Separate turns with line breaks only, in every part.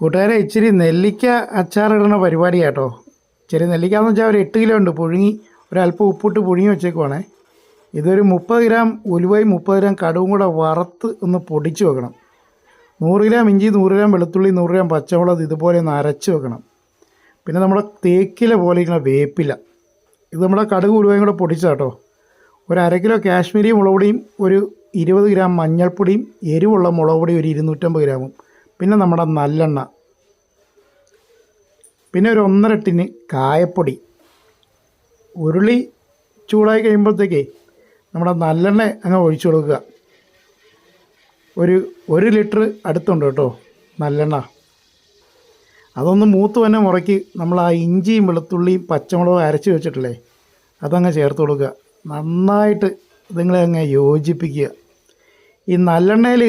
കൂട്ടുകാരെ ഇച്ചിരി നെല്ലിക്ക അച്ചാറിടുന്ന പരിപാടി കേട്ടോ ഇച്ചിരി നെല്ലിക്ക എന്ന് വെച്ചാൽ ഒരു എട്ട് കിലോ ഉണ്ട്. പുഴുങ്ങി ഒരല്പം ഉപ്പിട്ട് പുഴുങ്ങി വെച്ചേക്കുവാണേ. ഇതൊരു മുപ്പത് ഗ്രാം ഉലുവയും മുപ്പത് ഗ്രാം കടുവും കൂടെ വറുത്ത് ഒന്ന് പൊടിച്ച് വെക്കണം. നൂറ് ഗ്രാം ഇഞ്ചി നൂറ് ഗ്രാം വെളുത്തുള്ളി നൂറ് ഗ്രാം പച്ചമുളക് ഇതുപോലെ ഒന്ന് അരച്ച് വെക്കണം. പിന്നെ നമ്മുടെ തേക്കില പോലെ ഇങ്ങനെ വേപ്പില. ഇത് നമ്മുടെ കടുക് ഉലുവയും കൂടെ പൊടിച്ചതാട്ടോ ഒരു അര കിലോ കാശ്മീരി മുളക് പൊടിയും ഒരു ഇരുപത് ഗ്രാം മഞ്ഞൾപ്പൊടിയും എരിവുള്ള മുളക് ഒരു ഇരുന്നൂറ്റമ്പത് ഗ്രാമും പിന്നെ നമ്മുടെ നല്ലെണ്ണ. പിന്നെ ഒരു ഒന്നര ടിന് കായപ്പൊടി. ഉരുളി ചൂടായി കഴിയുമ്പോഴത്തേക്കേ നമ്മുടെ നല്ലെണ്ണ അങ്ങ് ഒഴിച്ചു കൊടുക്കുക. ഒരു ഒരു ലിറ്റർ അടുത്തുണ്ട് കേട്ടോ നല്ലെണ്ണ. അതൊന്ന് മൂത്ത് തന്നെ മുറക്കി നമ്മൾ ആ ഇഞ്ചിയും വെളുത്തുള്ളിയും പച്ചമുളകും അരച്ച് വെച്ചിട്ടില്ലേ അതങ്ങ് ചേർത്ത് കൊടുക്കുക. നന്നായിട്ട് നിങ്ങളെ അങ്ങ് യോജിപ്പിക്കുക. ഈ നല്ലെണ്ണയിൽ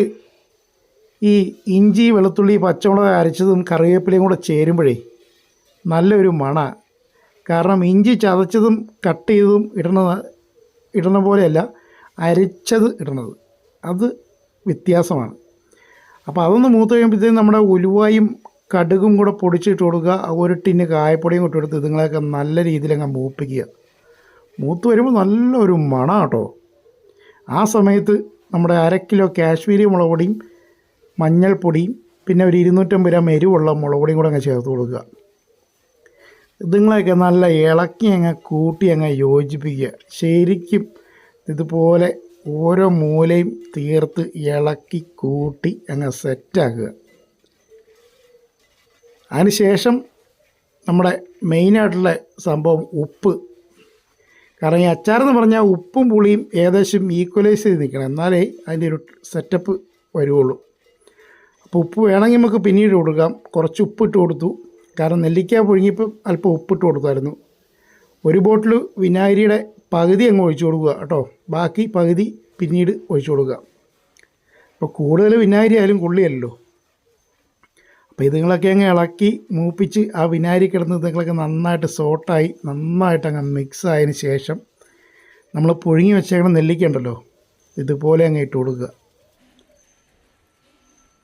ഈ ഇഞ്ചി വെളുത്തുള്ളി പച്ചമുളക് അരച്ചതും കറിവേപ്പിലയും കൂടെ ചേരുമ്പോഴേ നല്ലൊരു മണ. കാരണം ഇഞ്ചി ചതച്ചതും കട്ട് ചെയ്തതും ഇടണ ഇടണ പോലെയല്ല അരച്ചത് ഇടണത്. അത് വ്യത്യാസമാണ്. അപ്പോൾ അതൊന്ന് മൂത്ത് കഴിയുമ്പോഴത്തേക്കും നമ്മുടെ ഉലുവായും കടുകും കൂടെ പൊടിച്ചിട്ട് കൊടുക്കുക. ഒരു ടിന്ന് കായപ്പൊടിയും കൂടെ എടുത്ത് ഇതുങ്ങളെയൊക്കെ നല്ല രീതിയിൽ അങ്ങ് മൂപ്പിക്കുക. മൂത്ത് വരുമ്പോൾ നല്ലൊരു മണ കേട്ടോ ആ സമയത്ത് നമ്മുടെ അര കിലോ കാശ്മീരി മുളക് പൊടിയും മഞ്ഞൾപ്പൊടിയും പിന്നെ ഒരു ഇരുന്നൂറ്റമ്പത് ഗ്രാം എരിവുള്ള മുളക് പൊടിയും കൂടെ അങ്ങ് ചേർത്ത് കൊടുക്കുക. ഇതുങ്ങളെയൊക്കെ നല്ല ഇളക്കി അങ്ങ് കൂട്ടി അങ്ങ് യോജിപ്പിക്കുക. ശരിക്കും ഇതുപോലെ ഓരോ മൂലയും തീർത്ത് ഇളക്കി കൂട്ടി അങ്ങ് സെറ്റാക്കുക. അതിനുശേഷം നമ്മുടെ മെയിനായിട്ടുള്ള സംഭവം ഉപ്പ്. കാരണം ഈ അച്ചാറെന്ന് പറഞ്ഞാൽ ഉപ്പും പുളിയും ഏകദേശം ഈക്വലൈസ് ചെയ്ത് നിൽക്കണം. എന്നാലേ അതിന്റെ ഒരു സെറ്റപ്പ് വരുള്ളൂ. അപ്പോൾ ഉപ്പ് വേണമെങ്കിൽ നമുക്ക് പിന്നീട് കൊടുക്കാം. കുറച്ച് ഉപ്പിട്ട് കൊടുത്തു. കാരണം നെല്ലിക്ക പുഴുങ്ങിയപ്പോൾ അല്പം ഉപ്പിട്ട് കൊടുത്തായിരുന്നു. ഒരു ബോട്ടിൽ വിനാഗിരിയുടെ പകുതി അങ്ങ് ഒഴിച്ചു കൊടുക്കുക കേട്ടോ. ബാക്കി പകുതി പിന്നീട് ഒഴിച്ചു കൊടുക്കുക. അപ്പോൾ കൂടുതൽ വിനാഗിരി ആയാലും കൊള്ളിയല്ലോ. അപ്പോൾ ഇതുങ്ങളൊക്കെ അങ്ങ് ഇളക്കി മൂപ്പിച്ച് ആ വിനാഗിരി കിടന്ന് ഇതുങ്ങളൊക്കെ നന്നായിട്ട് സോട്ടായി നന്നായിട്ട് അങ്ങ് മിക്സ് ആയതിന് ശേഷം നമ്മൾ പുഴുങ്ങി വെച്ചേക്കണം നെല്ലിക്ക ഉണ്ടല്ലോ ഇതുപോലെ അങ്ങ് ഇട്ട് കൊടുക്കുക.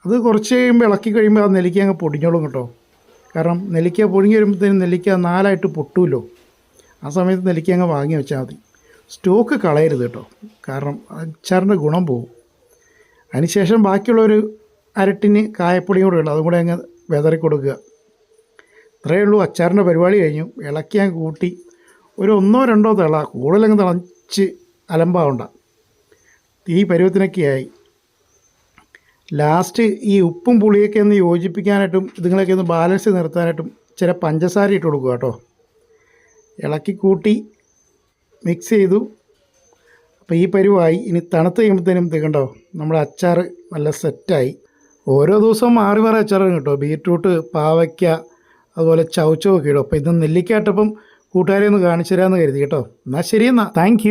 അത് കുറച്ച് കഴിയുമ്പോൾ ഇളക്കി കഴിയുമ്പോൾ ആ നെല്ലിക്ക അങ്ങ് പൊടിഞ്ഞോളും കേട്ടോ. കാരണം നെല്ലിക്ക പൊടിഞ്ഞ് വരുമ്പോഴത്തേനും നെല്ലിക്ക നാലായിട്ട് പൊട്ടുമല്ലോ ആ സമയത്ത് നെല്ലിക്ക അങ്ങ് വാങ്ങി വെച്ചാൽ മതി. സ്റ്റോക്ക് കളയരുത് കേട്ടോ. കാരണം അച്ചാറിന്റെ ഗുണം പോകും അതിനുശേഷം ബാക്കിയുള്ളൊരു അരട്ടിന് കായപ്പൊടിയും കൂടെ ഉണ്ട് അതും കൂടെ അങ്ങ് വിതറി കൊടുക്കുക. ഇത്രയേ ഉള്ളൂ. അച്ചാറിന്റെ പരിപാടി കഴിഞ്ഞു. ഇളക്കി അങ്ങ് കൂട്ടി. ഒരു ഒന്നോ രണ്ടോ തിള കൂടുതലങ്ങ് തിളച്ച് അലമ്പാവണ്ട. ഈ പരുവത്തിനൊക്കെയായി. ലാസ്റ്റ് ഈ ഉപ്പും പുളിയൊക്കെ ഒന്ന് യോജിപ്പിക്കാനായിട്ടും ഇതുങ്ങളൊക്കെ ഒന്ന് ബാലൻസ് നിർത്താനായിട്ടും ചില പഞ്ചസാര ഇട്ട് കൊടുക്കുക കേട്ടോ. ഇളക്കി കൂട്ടി മിക്സ് ചെയ്തു. അപ്പോൾ ഈ പരുവായി. ഇനി തണുത്ത് കഴിയുമ്പോഴത്തേനും തികണ്ടോ നമ്മുടെ അച്ചാർ നല്ല സെറ്റായി. ഓരോ ദിവസവും മാറി മാറി അച്ചാറും കേട്ടോ. ബീറ്റ്റൂട്ട് പാവയ്ക്ക അതുപോലെ ചവച്ചവൊക്കെ ഇടും. അപ്പോൾ ഇത് നെല്ലിക്കാട്ടപ്പം കൂട്ടുകാരെ ഒന്ന് കാണിച്ചു തരാമെന്ന് കരുതി കേട്ടോ. എന്നാൽ ശരി എന്നാൽ താങ്ക്